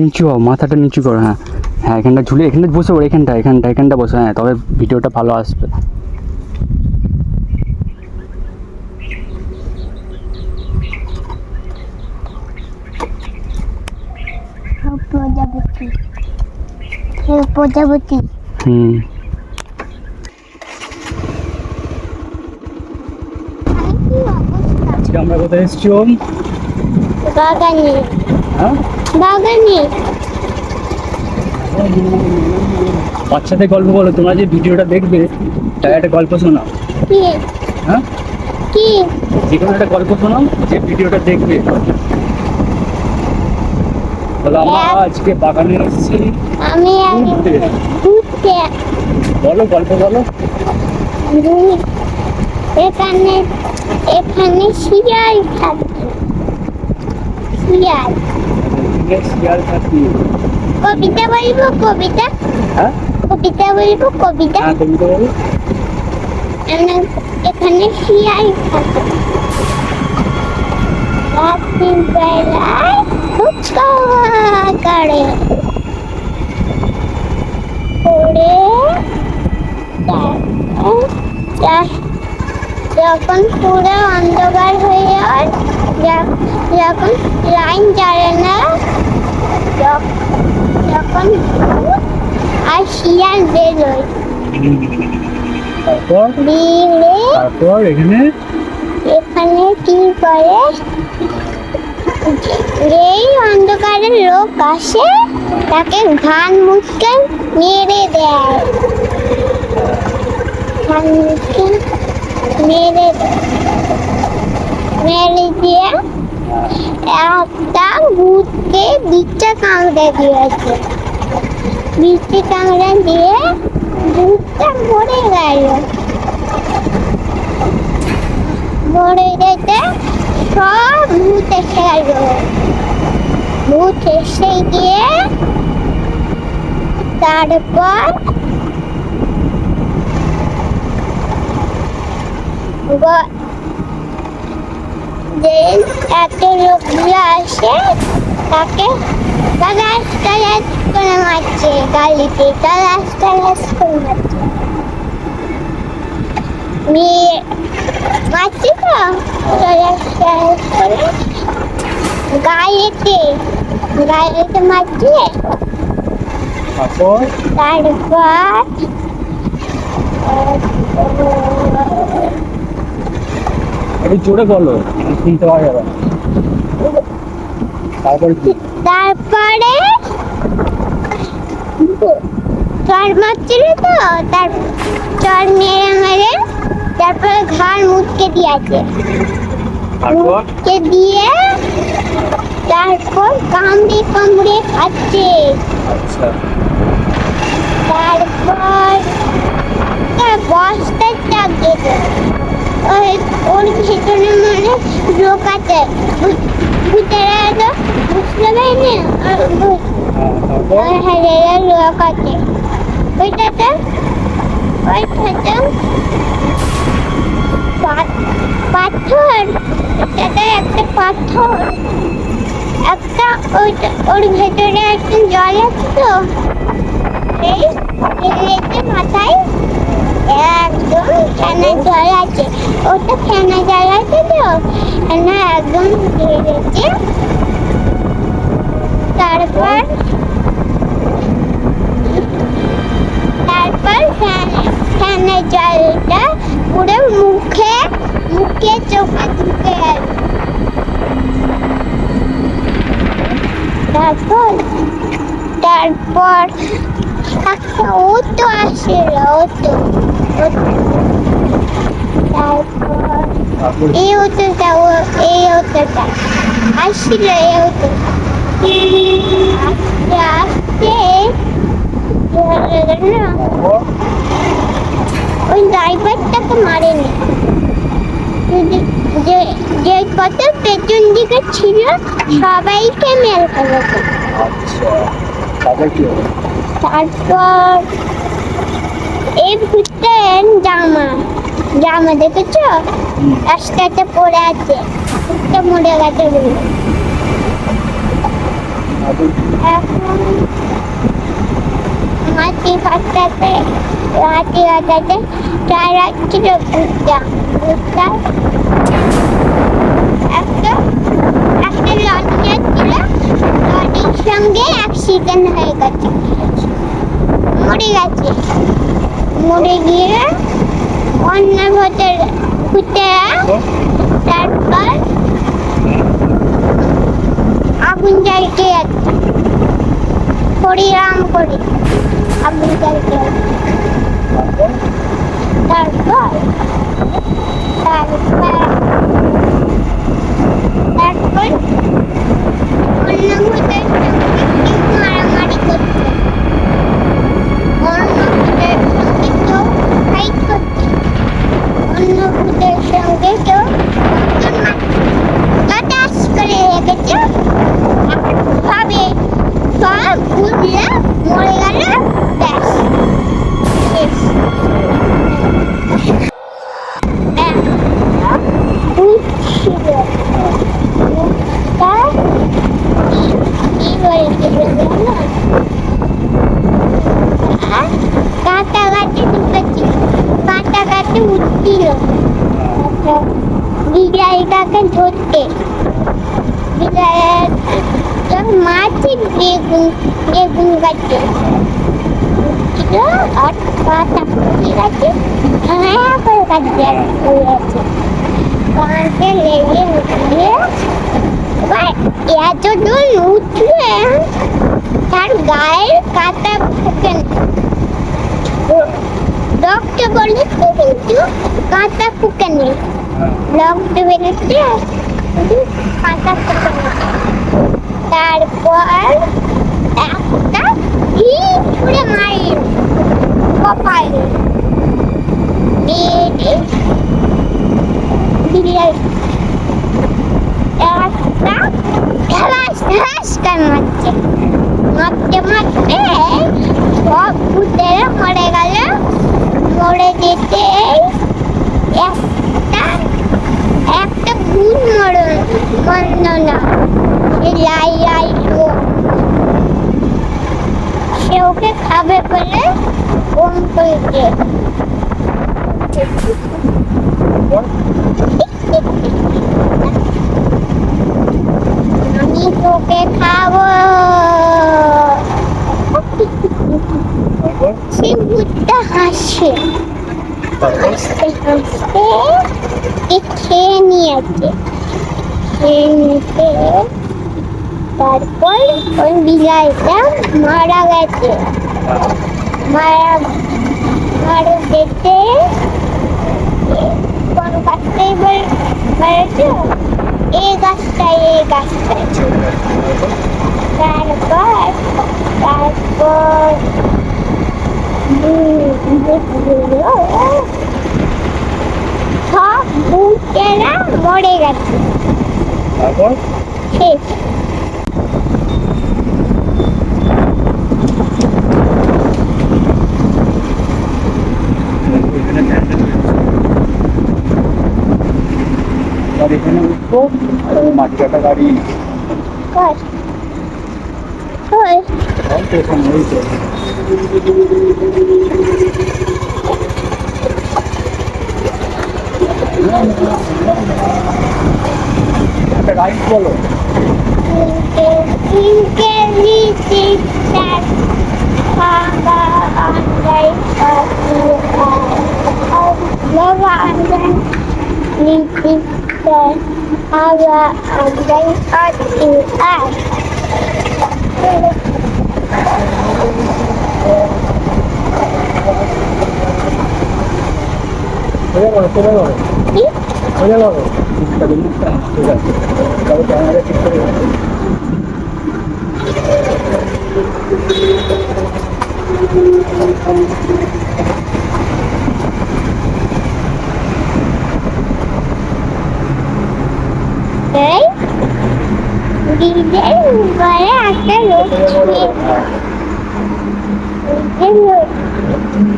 নিচু হও মাথাটা নিচু করো হ্যাঁ। হ্যাঁ এখানটা ঝুলে এখানটা বসে পড়ো এখানটা এখানটা এখানটা বসে হ্যাঁ তবে ভিডিওটা ভালো আসবে। প্রজাপতি। প্রজাপতি হুম কি অবস্থা? আজকে আমরা কোথায় এসেছি ওম? বাগানে। হ্যাঁ? বাগানে বাচ্চাদের গল্প বলো তোমরা যে ভিডিওটা দেখবে তার একটা গল্প শোনাও। কি? হ্যাঁ? কি? যে কোনো একটা গল্প শোনাও যে ভিডিওটা দেখবে। বলো আমরা আজকে বাগানে এসেছি। আমি ঘুরতে। বলো গল্প বলো। এখানে এখানে শিয়াল থাকে। শিয়াল। এখানে শিয়াল থাকি কবিতা বলব কবিতা? হ্যাঁ কবিতা বলব। কবিতা হ্যাঁ এখানে শিয়াল থাকে। করে করে যখন পুরো অন্ধকার হয়ে যায় যখন লাইন জ্বালে না যখ- যখন ভূত আর শিয়াল বেরোয় তারপর? তারপর এখানে? এখানে কি করে? যেই অন্ধকারে লোক আসে তাকে ঘান মুখকে মেরে দেয়। ঘান মুখকে মেরে মেরে দিয়ে একটা ভূতকে বিচ্ছা কামড়ে দিয়েছে। বিচ্ছা কামড়ে দিয়ে ভূতটা মরে গেল। মরে যেতে সব ভূত এসে গেল। ভূত এসে গিয়ে তারপর যে এত লোকগুলো আসে তাকে তালাশ তালাশ করে মারছে গালিতে। তালাশ তালাশ করে মারছে। মেয়ে মারছি তো। তালাশ তালাশ করে গায়েতে গায়েতে মারছে। তারপর? তারপর? একটু জোরে বলো শুনতে পাওয়া যাবে। তারপর কি? তারপরে চর মারছিল তো তার চর মেরে মেরে তারপরে ঘাড় মুটকে দিয়েছে। মুটকে দিয়ে তারপর কামড়ে কামড়ে খাচ্ছে। আচ্ছা। তারপর তার বস্তা চাপিয়ে ওই ওর ভিতরে মানে লোক আছে। ভূতেরা তো বুঝতে পারি না আর ভূত তারপর ওই হাজারে লোক আছে ওইটাতে ওইটাতে পা- পাথর এটাতে একটা পাথর একটা ওইটা ওর ভেতরে একটা জল আছে তো এই মাথায় একদম ফেনা জল আছে ওটা তো একদম তারপর তারপর ফ্যানের জলটা পুরো মুখে মুখে চোখে ঢুকে তারপর তারপর একটা ওটো আসছিল ওটো তারপর তারপর এই ওটোটা ও এই ওটোটা আসছিল এই ওটো আস্তে আস্তে ওই ড্রাইভারটাকে মারেনি যে যে কত পেছন দিকে ছিল সবাইকে মেরে ফেলেছে আচ্ছা তারপর? কি হলো তারপর এই ভূতের জামা। জামা দেখেছ। রাস্তাতে পড়ে আছে। ভূতটা মরে গেছে বলে। এখন মাটি কাটাতে মাটি কাটাতে তারা ছিল ভুট্টা। ভুট্টা। একটা একটা লঞ্চে ছিল লরির সঙ্গে অ্যাক্সিডেন্ট হয়ে গেছে। মরে গেছে। মরে গিয়ে অন্য ভোটের ভুট্টারা তারপর আগুন জ্বালতে যাচ্ছে হরিরাম করে। আগুন জ্বালতে তারপর তারপর তারপর অন্য মারামারি করছে অন্য ভূতের সঙ্গে কেউ ফাইট করছে অন্য ভূতের সঙ্গে কেউ একজন মারছে বাতাস করে রেখেছে ভাবে সব ভূতরা মরে গেল ব্যাস শেষ একটা ভূত ছিল ভূতটা কি বলেছিল জানো কাটাকাটি ঢুকেছিল কাটাকাটি উঠছিল বিড়ালটাকে ধরতে বিড়ালটা মাছি বেগুন গাছে আর পাতা ফুটে গেছে হ্যাঁ করে কাটতে আছে কাঁচে লেগে উঠলে এবার এত উঠলে তার গায়ের কাটা ফুটে রক্ত বলেছে, কিন্তু কাঁটা ফুটে নেই। রক্ত বেরোচ্ছে কাঁটা ফুটে তারপর একটা ভিড় ছুঁড়ে মারি। একটা ঢালাস ঢালাস করে সব ভূতেরা মরে গেল। মরে যেতে একটা একটা ভূত মরণ মরল না লাই লাই সে ওকে খাবে বলে ফোন করেছে। আমি তোকে খাব। সে ভূতটা হাসে। হাসতে হাসতে খেয়ে নিয়েছে। খেয়ে নিতে তারপর ওই বিড়ালটা মারা গেছে। মারা মারা যেতে কোন গাছটাই বল মারাছে? এই গাছটাই এই গাছটাই ছিল তারপর তারপর সব ভূতেরা মরে গেছে। তারপর? শেষ। আর এখানে উঠবো আর ওই মাটি কাটা গাড়ি এখানে ওই তো একটা গাড়ি বলো said, Abba, and then out in us. Oye, bueno, ¿qué lo ¿Sí? Oye. Está bien, está bien. Está bien, está bien. Está bien, está bien. এই ব্রিজের উপরে একটা লোক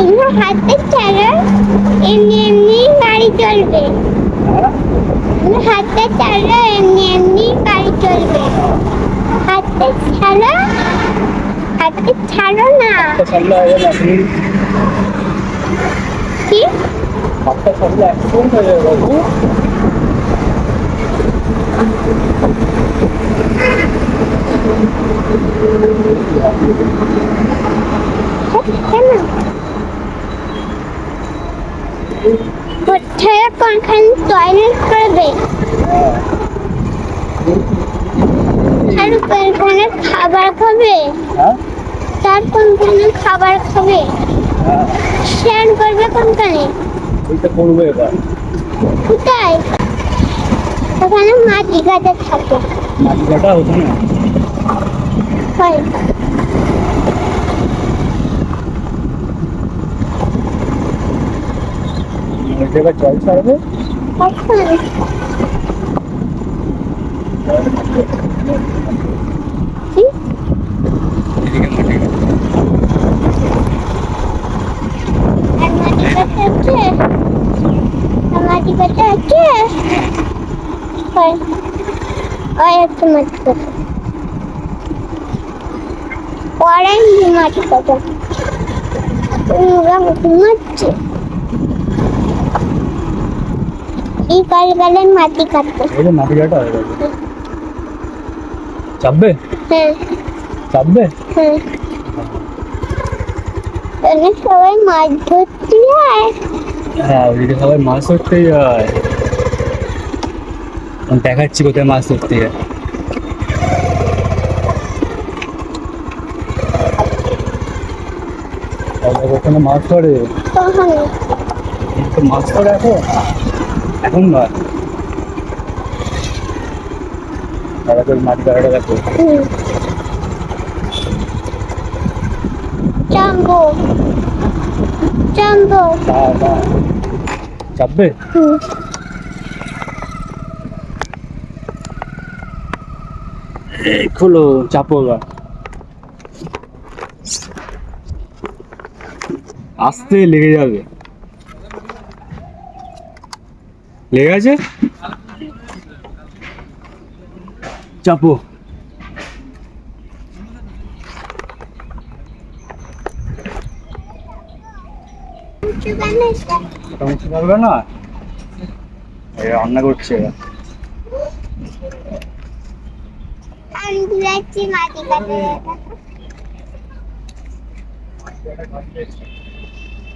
এগুলো হাতে চালো এমনি এমনি গাড়ি চলবে? হাতে চালো এমনি এমনি গাড়ি চলবে। হাতে ছাড়ো হাতে ছাড়ো না। কি? হাতটা ছাড়লে অ্যাক্সিডেন্ট হয়ে যাবে কেন টয়লেট করবে আর কোনখানে খাবার খাবে তার কোনখানে খাবার খাবে হ্যাঁ করবে কোনখানে ওইটা করব এবার কোথায়? ওখানে মাটি কাটা থাকে। মাটি কাটা ওখানে? হয়। এবার জল ছাড়বে? কখন কি এদিকে মাটি আর মাটি গাছে আছে আর মাটি গাছে আছে হয় মাটি গাছে পড়াই গাছে ওরা ঘুমাচ্ছে এই কাল কালের মাটি কাটতে এই মাটি কাটা হয়ে গেছে। চাপবে? হ্যাঁ চাপবে? হ্যাঁ এখানে সবাই মাছ ধরতে যায় হ্যাঁ। ওইদিকে সবাই মাছ ধরতেই যায় দেখাচ্ছি কোথায় মাছ ধরতে যায়। ওখানে মাছ ধরে? তো মাছ ধরে এখন? এখন নয় তোর মাছ ধরাটা দেখো। না না। চাপবে? হুম। খোলো চাপো এবার। আস্তে লেগে যাবে। লেগে আছে? চাপো। উঠতে পারবে না? রান্না করছে এবার। আমি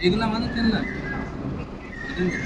এগুলা মানুষ চেন। না দেখবে